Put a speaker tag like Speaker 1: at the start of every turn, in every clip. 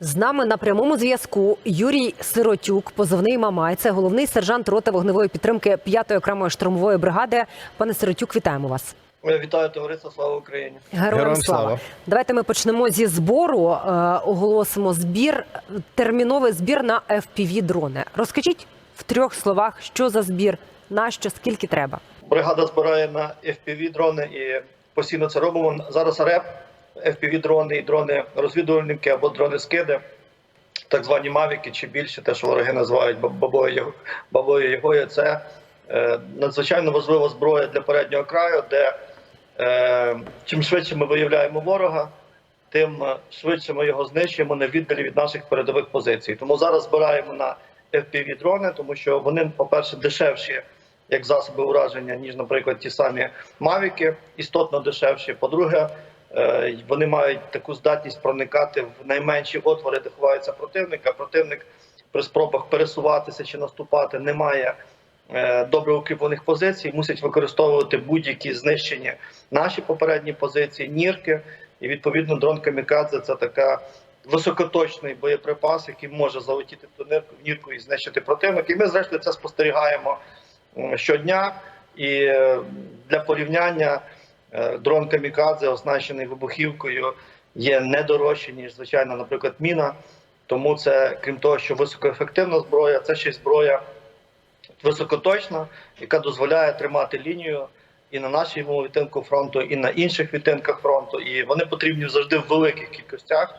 Speaker 1: З нами на прямому зв'язку Юрій Сиротюк, позивний Мамай. Це головний сержант роти вогневої підтримки 5-ї окремої штурмової бригади. Пане Сиротюк, вітаємо вас.
Speaker 2: Вітаю товариство, слава Україні.
Speaker 1: Героям,
Speaker 3: Героям
Speaker 1: слава.
Speaker 3: слава.
Speaker 1: Давайте ми почнемо зі збору. Е, оголосимо збір, терміновий збір на fpv дрони. Розкажіть в трьох словах, що за збір, на що, скільки треба.
Speaker 2: Бригада збирає на fpv дрони і постійно це робимо. Зараз РЕП, fpv дрони і дрони розвідувальники або дрони скиди, так звані мавіки чи більше, те, що вороги називають баб- бабою бабою Ягою. Це е, надзвичайно важлива зброя для переднього краю, де е, чим швидше ми виявляємо ворога. Тим е, швидше ми його знищуємо на віддалі від наших передових позицій. Тому зараз збираємо на fpv дрони, тому що вони, по-перше, дешевші як засоби ураження, ніж, наприклад, ті самі мавіки, істотно дешевші. По-друге, вони мають таку здатність проникати в найменші отвори, де ховається противник. А противник при спробах пересуватися чи наступати не має е, добре укріплених позицій, мусить використовувати будь-які знищені наші попередні позиції, нірки. І відповідно дрон камікадзе це така високоточний боєприпас, який може залетіти в ту нирку, нірку і знищити противника. І ми зрештою це спостерігаємо щодня. І е, для порівняння е, дрон камікадзе, оснащений вибухівкою, є не дорожче, ніж звичайно, наприклад, міна. Тому це, крім того, що високоефективна зброя, це ще й зброя високоточна, яка дозволяє тримати лінію і на нашому відтинку фронту, і на інших відтинках фронту. І вони потрібні завжди в великих кількостях.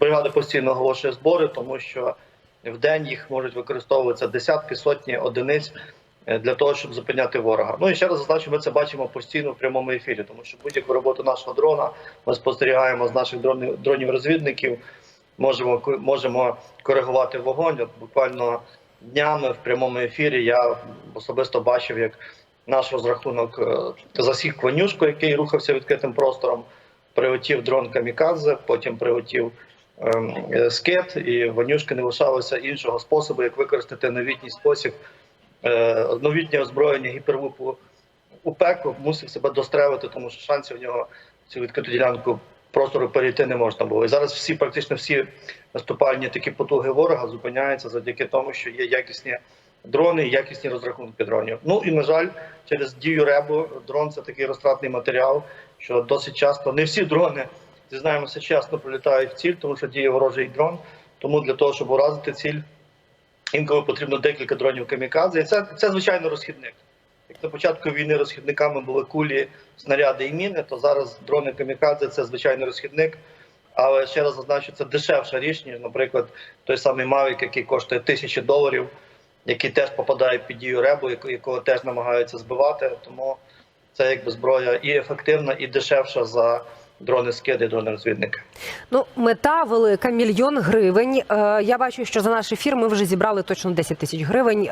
Speaker 2: Бригада постійно оголошує збори, тому що в день їх можуть використовуватися десятки, сотні одиниць е, для того, щоб зупиняти ворога. Ну і ще раз зазначу, ми це бачимо постійно в прямому ефірі, тому що будь-яку роботу нашого дрона ми спостерігаємо з наших дронів дронів-розвідників. Можемо можемо коригувати вогонь. От буквально днями в прямому ефірі я особисто бачив, як наш розрахунок е, засік Кванюшку, який рухався відкритим простором. Прилетів дрон Камікадзе, потім прилетів ем, е, скет, і Ванюшки не лишалося іншого способу, як використати новітній спосіб, е, новітнє озброєння гіпервупу УПЕКу, мусив себе дострелити, тому що шансів в нього цю відкриту ділянку простору перейти не можна було. І зараз всі, практично всі наступальні такі потуги ворога зупиняються завдяки тому, що є якісні дрони, і якісні розрахунки дронів. Ну і на жаль, через дію ребу дрон це такий розтратний матеріал, що досить часто не всі дрони зізнаємося чесно прилітають в ціль, тому що діє ворожий дрон. Тому для того, щоб уразити ціль, інколи потрібно декілька дронів камікадзе. І це, це звичайно розхідник. Як на початку війни розхідниками були кулі, снаряди і міни, то зараз дрони камікадзе це звичайний розхідник. Але ще раз зазначу, це дешевша ніж, наприклад, той самий Mavic, який коштує тисячі доларів, який теж попадає під дію ребу, якого теж намагаються збивати. Тому це якби зброя і ефективна, і дешевша за дрони скиди, дрони розвідники.
Speaker 1: Ну, мета велика, мільйон гривень. Е, я бачу, що за наш ефір ми вже зібрали точно 10 тисяч гривень. Е,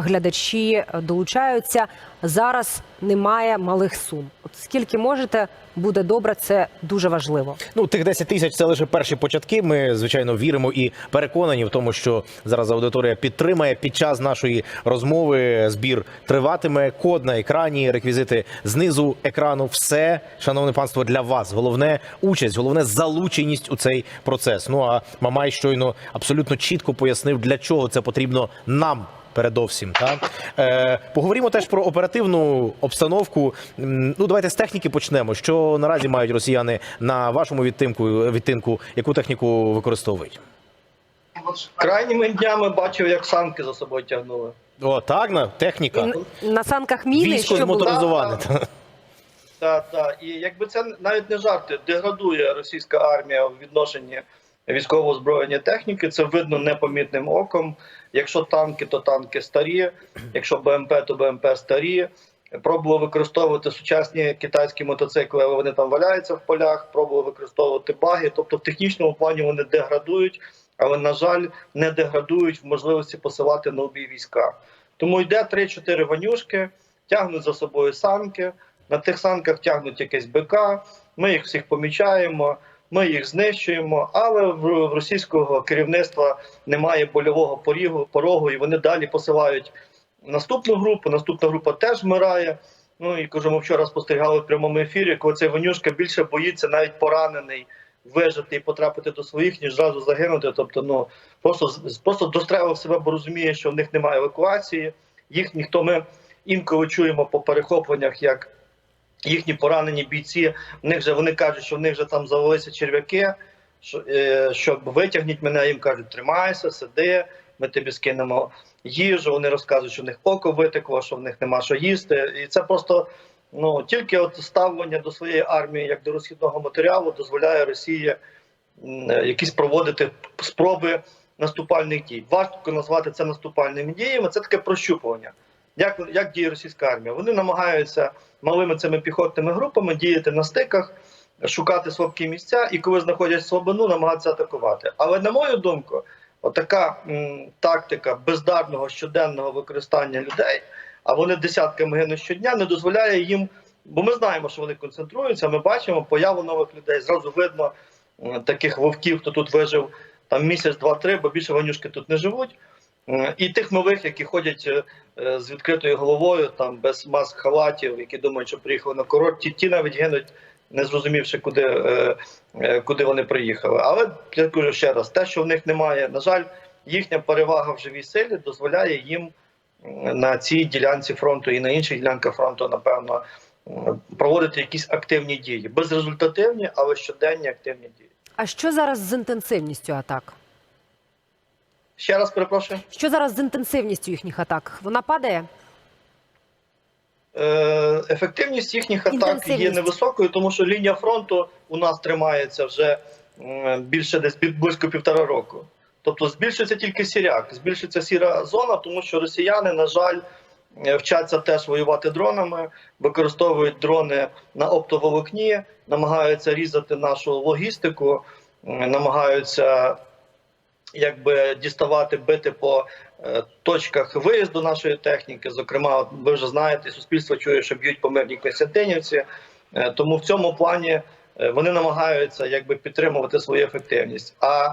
Speaker 1: глядачі долучаються. Зараз немає малих сум. От скільки можете, буде добре. Це дуже важливо.
Speaker 3: Ну, тих 10 тисяч це лише перші початки. Ми звичайно віримо і переконані в тому, що зараз аудиторія підтримає під час нашої розмови. Збір триватиме. Код на екрані, реквізити знизу екрану. Все, шановне панство, для вас. Головне участь, головне залученість у цей процес. Ну а Мамай щойно абсолютно чітко пояснив, для чого це потрібно нам. Передовсім, та е, поговоримо теж про оперативну обстановку. Ну, давайте з техніки почнемо. Що наразі мають росіяни на вашому відтинку, відтинку, яку техніку використовують?
Speaker 2: Крайніми днями бачив, як санки за собою тягнули.
Speaker 3: О, так, на техніка.
Speaker 1: І на санках міни,
Speaker 3: Військо
Speaker 1: що було?
Speaker 2: Так, так. І якби це навіть не жарти, деградує російська армія в відношенні військового озброєння техніки. Це видно непомітним оком. Якщо танки, то танки старі. Якщо БМП, то БМП старі. Пробували використовувати сучасні китайські мотоцикли, але вони там валяються в полях. Пробували використовувати баги. Тобто, в технічному плані вони деградують, але на жаль, не деградують в можливості посилати на обій війська. Тому йде 3-4 ванюшки, тягнуть за собою санки. На тих санках тягнуть якесь БК. Ми їх всіх помічаємо. Ми їх знищуємо, але в російського керівництва немає больового порогу, і вони далі посилають наступну групу. Наступна група теж вмирає. Ну і кажу, ми вчора спостерігали в прямому ефірі, коли цей Ванюшка більше боїться навіть поранений вижити і потрапити до своїх, ніж зразу загинути. Тобто, ну просто просто дострелив себе, бо розуміє, що в них немає евакуації. Їх ніхто ми інколи чуємо по перехопленнях, як їхні поранені бійці. В них же вони кажуть, що в них вже там завелися черв'яки. Що, е, щоб витягніть мене, їм кажуть, тримайся, сиди, ми тобі скинемо їжу. Вони розказують, що в них око витекло, що в них нема що їсти. І це просто ну тільки от ставлення до своєї армії як до розхідного матеріалу дозволяє Росії е, якісь проводити спроби наступальних дій. Важко назвати це наступальними діями. Це таке прощупування. Як, як діє російська армія? Вони намагаються малими цими піхотними групами діяти на стиках, шукати слабкі місця, і коли знаходять слабину, намагатися атакувати. Але на мою думку, отака м, тактика бездарного щоденного використання людей, а вони десятками гинуть щодня, не дозволяє їм. Бо ми знаємо, що вони концентруються. Ми бачимо появу нових людей. Зразу видно таких вовків, хто тут вижив там місяць, два-три, бо більше ванюшки тут не живуть. І тих нових, які ходять е, з відкритою головою, там без маск халатів, які думають, що приїхали на курорт, ті, ті навіть гинуть, не зрозумівши, куди, е, е, куди вони приїхали. Але я кажу ще раз: те, що в них немає, на жаль, їхня перевага в живій силі дозволяє їм на цій ділянці фронту і на інших ділянках фронту, напевно, проводити якісь активні дії, безрезультативні, але щоденні активні дії.
Speaker 1: А що зараз з інтенсивністю атак?
Speaker 2: Ще раз перепрошую.
Speaker 1: Що зараз з інтенсивністю їхніх атак? Вона падає?
Speaker 2: Е, Ефективність їхніх атак є невисокою, тому що лінія фронту у нас тримається вже більше десь близько півтора року. Тобто збільшується тільки сіряк, збільшується сіра зона, тому що росіяни, на жаль, е, вчаться теж воювати дронами, використовують дрони на оптоволокні, намагаються різати нашу логістику, намагаються якби діставати, бити по е, точках виїзду нашої техніки. Зокрема, ви вже знаєте, суспільство чує, що б'ють по мирній Костянтинівці. Е, Тому в цьому плані е, вони намагаються якби підтримувати свою ефективність. А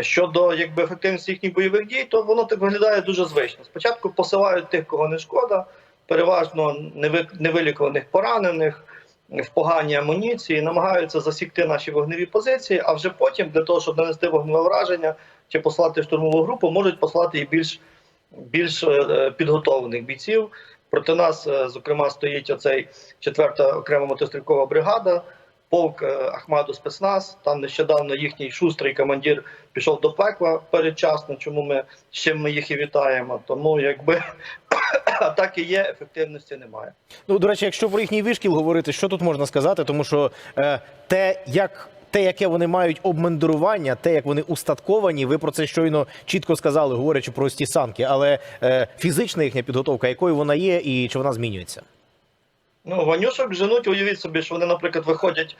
Speaker 2: щодо якби ефективності їхніх бойових дій, то воно так виглядає дуже звично. Спочатку посилають тих, кого не шкода, переважно неви- невилікуваних поранених. В поганій амуніції намагаються засікти наші вогневі позиції, а вже потім для того, щоб нанести вогневе враження чи послати штурмову групу, можуть послати і більш більш е, підготовлених бійців. Проти нас, е, зокрема, стоїть оцей четверта окрема мотострілкова бригада, полк е, Ахмаду спецназ. Там нещодавно їхній шустрий командир пішов до пекла передчасно. Чому ми чим ми їх і вітаємо? Тому якби атаки є, ефективності немає.
Speaker 3: Ну, до речі, якщо про їхній вишкіл говорити, що тут можна сказати? Тому що е, те, як те, яке вони мають обмундирування, те, як вони устатковані, ви про це щойно чітко сказали, говорячи про ті санки. Але е, фізична їхня підготовка, якою вона є, і чи вона змінюється?
Speaker 2: Ну, ванюшок женуть, уявіть собі, що вони, наприклад, виходять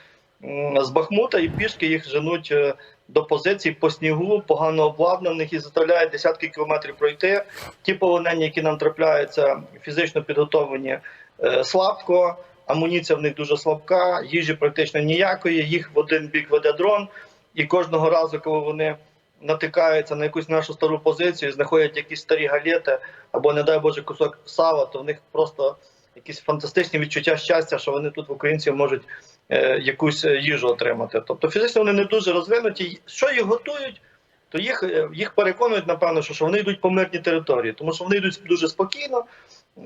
Speaker 2: з Бахмута і пішки їх женуть е, до позицій по снігу, погано обладнаних і заставляють десятки кілометрів пройти. Ті полонені, які нам трапляються, фізично підготовлені е, слабко, амуніція в них дуже слабка, їжі практично ніякої. Їх в один бік веде дрон, і кожного разу, коли вони натикаються на якусь нашу стару позицію, знаходять якісь старі галети або, не дай Боже, кусок сала, то в них просто якісь фантастичні відчуття щастя, що вони тут в українців можуть е, якусь е, їжу отримати. Тобто фізично вони не дуже розвинуті. Що їх готують, то їх, е, їх переконують, напевно, що, що вони йдуть по мирній території, тому що вони йдуть дуже спокійно.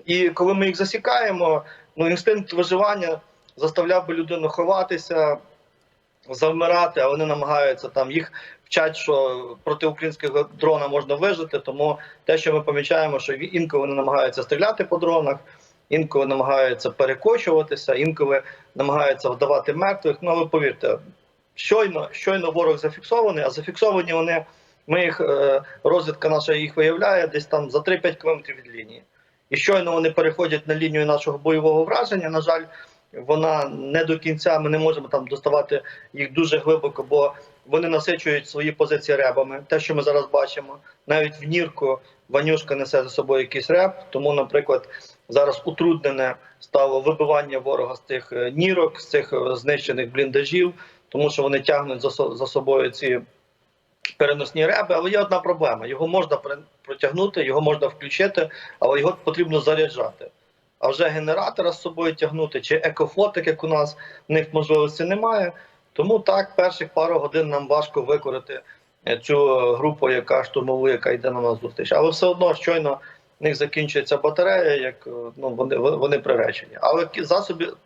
Speaker 2: І коли ми їх засікаємо, ну інстинкт виживання заставляв би людину ховатися, завмирати, а вони намагаються там їх вчать, що проти українського дрона можна вижити. Тому те, що ми помічаємо, що інколи вони намагаються стріляти по дронах, інколи намагаються перекочуватися, інколи намагаються вдавати мертвих. Ну але повірте, щойно, щойно ворог зафіксований, а зафіксовані вони. Ми їх е, розвідка наша їх виявляє десь там за 3-5 кілометрів від лінії. І щойно вони переходять на лінію нашого бойового враження. На жаль, вона не до кінця. Ми не можемо там доставати їх дуже глибоко, бо вони насичують свої позиції ребами. Те, що ми зараз бачимо, навіть в нірку Ванюшка несе за собою якийсь реб. Тому, наприклад, зараз утруднене стало вибивання ворога з тих е, нірок, з цих е, знищених бліндажів, тому що вони тягнуть за, собою ці переносні реби. Але є одна проблема: його можна протягнути, його можна включити, але його потрібно заряджати. А вже генератора з собою тягнути чи екофлотик, як у нас в них можливості немає. Тому так, перших пару годин нам важко викорити е, цю групу, яка штурмову, яка йде на нас зустріч. Але все одно щойно в них закінчується батарея, як е, ну вони вони приречені. Але засобів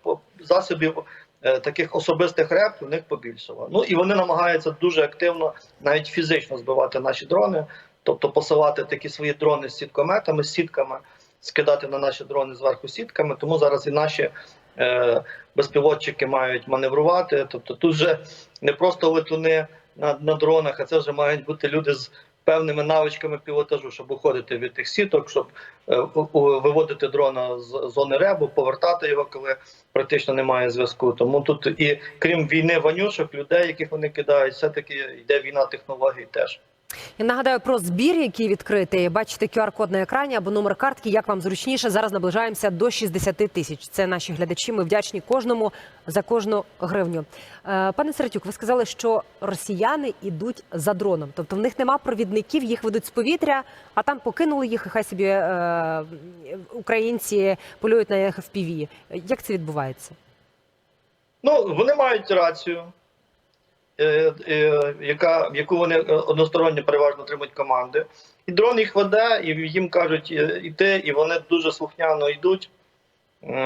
Speaker 2: засобів е, таких особистих реп у них побільшало. Ну і вони намагаються дуже активно, навіть фізично збивати наші дрони, тобто посилати такі свої дрони з сіткометами, з сітками, скидати на наші дрони зверху сітками. Тому зараз і наші е, безпілотчики мають маневрувати. Тобто, тут вже не просто летуни на, на дронах, а це вже мають бути люди з певними навичками пілотажу, щоб уходити від тих сіток, щоб е, виводити дрона з зони ребу, повертати його, коли практично немає зв'язку. Тому тут і крім війни ванюшок, людей, яких вони кидають, все таки йде війна технологій теж.
Speaker 1: Я нагадаю про збір, який відкритий. Бачите QR-код на екрані або номер картки. Як вам зручніше? Зараз наближаємося до 60 тисяч. Це наші глядачі. Ми вдячні кожному за кожну гривню. Е, Пане Серетюк, ви сказали, що росіяни йдуть за дроном, тобто в них нема провідників, їх ведуть з повітря, а там покинули їх, і хай собі е, українці полюють на FPV. Як це відбувається?
Speaker 2: Ну, вони мають рацію, е, е, яка, яку вони е, односторонньо переважно отримують команди. І дрон їх веде, і їм кажуть йти, і вони дуже слухняно йдуть.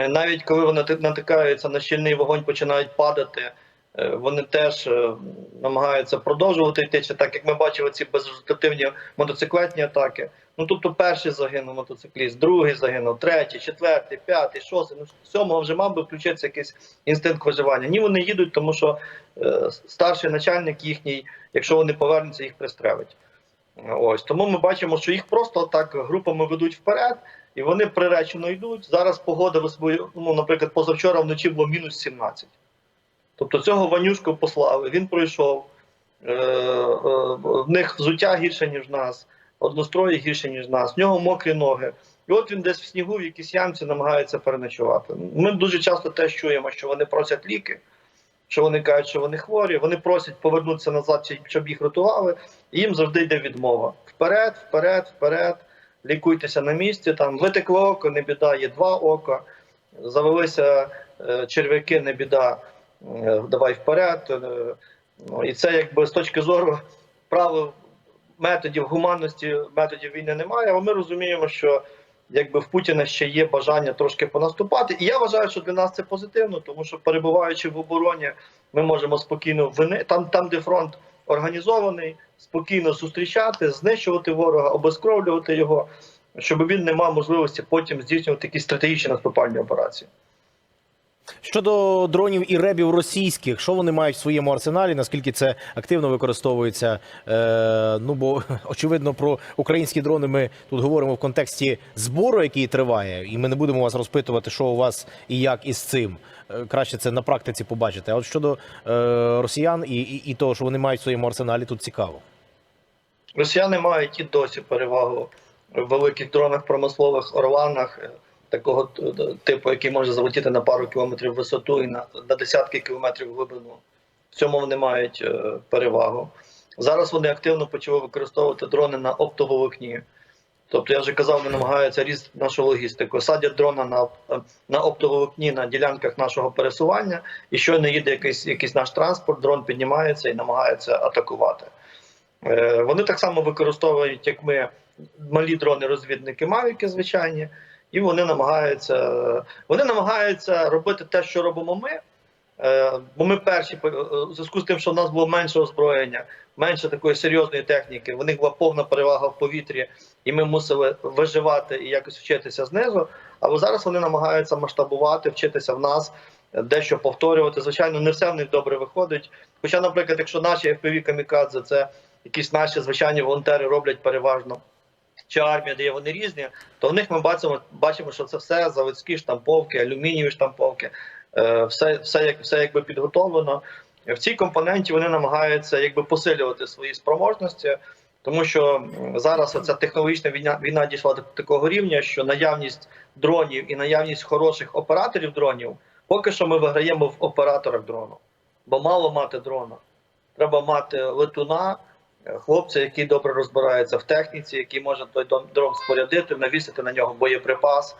Speaker 2: Навіть коли вони натикаються на щільний вогонь, починають падати, вони теж намагаються продовжувати йти. Чи так як ми бачили ці безрезультативні мотоциклетні атаки. Ну тобто перший загинув мотоцикліст, другий загинув, третій, четвертий, п'ятий, шостий. Ну сьомого вже мав би включитися якийсь інстинкт виживання. Ні, вони їдуть, тому що е, старший начальник їхній, якщо вони повернуться, їх пристрелить. Ось тому ми бачимо, що їх просто так групами ведуть вперед, і вони приречено йдуть. Зараз погода собі, ну, наприклад, позавчора вночі було мінус 17. Тобто цього Ванюшку послали, він пройшов. Е, е, в них взуття гірше, ніж в нас, однострої гірше, ніж нас, в нього мокрі ноги. І от він десь в снігу в якійсь ямці намагається переночувати. Ми дуже часто теж чуємо, що вони просять ліки, що вони кажуть, що вони хворі, вони просять повернутися назад, щоб їх рятували, і їм завжди йде відмова. Вперед, вперед, вперед, лікуйтеся на місці, там витекло око, не біда, є два ока, завелися е, черв'яки, не біда, е, давай вперед. Е, Ну, і це якби з точки зору правил методів гуманності, методів війни немає. Але ми розуміємо, що якби в Путіна ще є бажання трошки понаступати. І я вважаю, що для нас це позитивно, тому що перебуваючи в обороні, ми можемо спокійно вини там, там, де фронт організований, спокійно зустрічати, знищувати ворога, обезкровлювати його, щоб він не мав можливості потім здійснювати якісь стратегічні наступальні операції.
Speaker 3: Щодо дронів і ребів російських, що вони мають в своєму арсеналі? Наскільки це активно використовується? Е, ну бо очевидно про українські дрони ми тут говоримо в контексті збору, який триває, і ми не будемо вас розпитувати, що у вас і як із цим. Е, краще це на практиці побачити. А от щодо е, росіян і, і, і того, що вони мають в своєму арсеналі, тут цікаво.
Speaker 2: Росіяни мають і досі перевагу в великих дронах промислових орланах е, такого типу, який може залетіти на пару кілометрів висоту і на, на десятки кілометрів глибину. В цьому вони мають е, перевагу. Зараз вони активно почали використовувати дрони на оптоволокні. Тобто, я вже казав, вони намагаються різати нашу логістику. Садять дрона на, на оптоволокні на ділянках нашого пересування, і щойно їде якийсь, якийсь наш транспорт, дрон піднімається і намагається атакувати. Е, Вони так само використовують, як ми, малі дрони-розвідники Мавіки, звичайні, і вони намагаються, вони намагаються робити те, що робимо ми. Е, Бо ми перші, по- е, в зв'язку з тим, що в нас було менше озброєння, менше такої серйозної техніки, в них була повна перевага в повітрі, і ми мусили виживати і якось вчитися знизу. Але зараз вони намагаються масштабувати, вчитися в нас, е, дещо повторювати. Звичайно, не все в них добре виходить. Хоча, наприклад, якщо наші FPV камікадзе, це якісь наші звичайні волонтери роблять переважно. Чи армія, де вони різні, то в них ми бачимо, бачимо, що це все заводські штамповки, алюмінієві штамповки, е, все, все, як, все якби підготовлено. В цій компоненті вони намагаються якби посилювати свої спроможності, тому що зараз ця технологічна війна, війна дійшла до такого рівня, що наявність дронів і наявність хороших операторів дронів, поки що ми виграємо в операторах дрону, бо мало мати дрона. Треба мати летуна, хлопця, який добре розбирається в техніці, який може той дрон спорядити, навісити на нього боєприпас,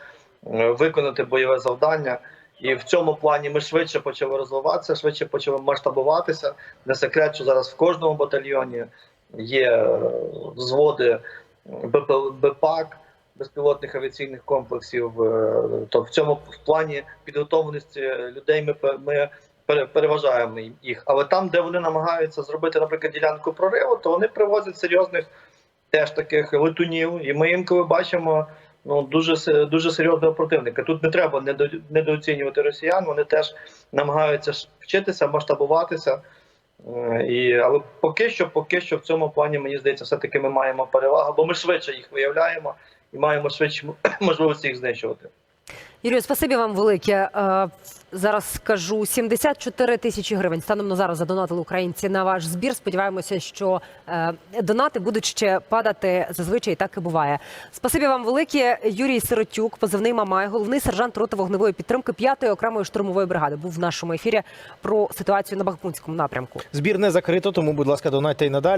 Speaker 2: е, виконати бойове завдання. І в цьому плані ми швидше почали розвиватися, швидше почали масштабуватися. Не секрет, що зараз в кожному батальйоні є е, взводи БП, БПАК, безпілотних авіаційних комплексів. Е, То в цьому в плані підготовленості людей ми, ми переважаємо їх. Але там, де вони намагаються зробити, наприклад, ділянку прориву, то вони привозять серйозних теж таких летунів, і ми інколи бачимо ну дуже дуже серйозного противника. Тут не треба недо- недооцінювати росіян. Вони теж намагаються вчитися, масштабуватися. Е, І, але поки що, поки що в цьому плані, мені здається, все-таки ми маємо перевагу, бо ми швидше їх виявляємо і маємо швидше можливості їх знищувати.
Speaker 1: Юрію, спасибі вам велике. Е, Зараз скажу 74 тисячі гривень. Станом на зараз задонатили українці на ваш збір. Сподіваємося, що е, донати будуть ще падати. Зазвичай так і буває. Спасибі вам велике. Юрій Сиротюк, позивний Мамай, головний сержант роти вогневої підтримки 5-ї окремої штурмової бригади. Був в нашому ефірі про ситуацію на Бахмутському напрямку.
Speaker 3: Збір не закрито, тому, будь ласка, донайте й надалі.